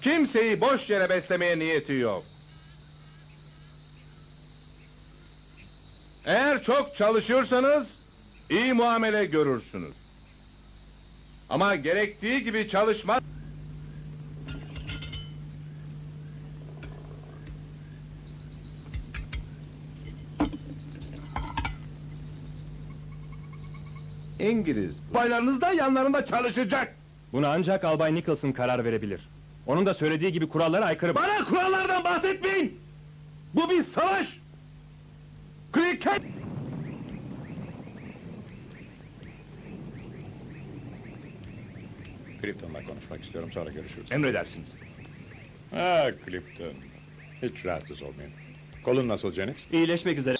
Kimseyi boş yere beslemeye niyeti yok. Eğer çok çalışıyorsanız iyi muamele görürsünüz. Ama gerektiği gibi çalışma İngiliz baylarınız da yanlarında çalışacak. Buna ancak Albay Nicholson karar verebilir. Onun da söylediği gibi kurallara aykırı... Bana kurallardan bahsetmeyin. Bu bir savaş. Kriket. Clifton'la konuşmak istiyorum sonra görüşürüz. Emredersiniz. Ha Clifton. Hiç rahatsız olmayın. Kolun nasıl Jennings? İyileşmek üzere.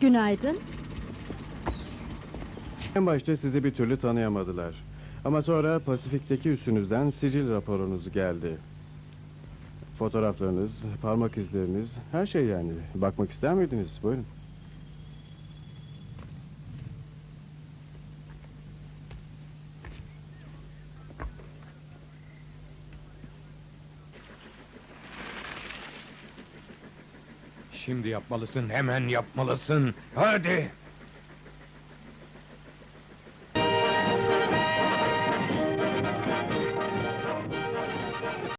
Günaydın. En başta sizi bir türlü tanıyamadılar. Ama sonra Pasifik'teki üssünüzden sicil raporunuz geldi. Fotoğraflarınız, parmak izleriniz, her şey yani. Bakmak ister miydiniz? Buyurun. Şimdi yapmalısın, hemen yapmalısın. Hadi.